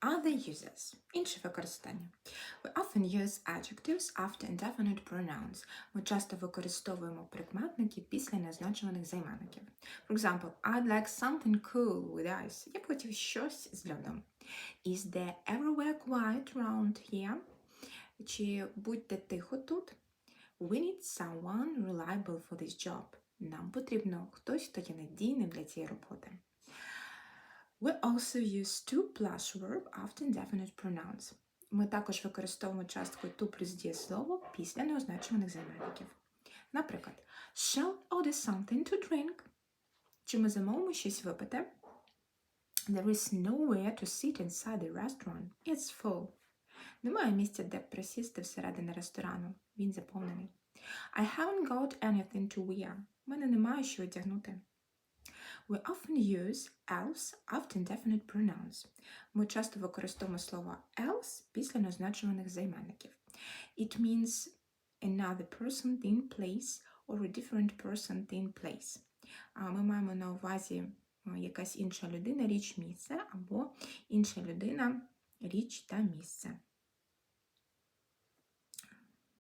Other uses. Інше використання. We often use adjectives after indefinite pronouns. Ми часто використовуємо прикметники після незначуваних займенників. For example, I'd like something cool with ice. Я б хотів щось з льодом. Is there everywhere quiet around here? Чи будьте тихо тут? We need someone reliable for this job. Нам потрібно хтось, хто є надійним для цієї роботи. We also use to plus verb after indefinite pronouns. Ми також використовуємо частку to плюс дієслово після неозначених займенників. Наприклад, shall order something to drink. Чи ми замовимо щось випити? There is nowhere to sit inside the restaurant. It's full. Немає місця, де присісти всередині ресторану. Він заповнений. I haven't got anything to wear. У мене немає що одягнути. We often use else after indefinite pronouns. Ми часто використовуємо слово else після незначуваних займенників. It means another person than place or a different person than place. А Ми маємо на увазі якась інша людина, річ, місце, або інша людина, річ та місце.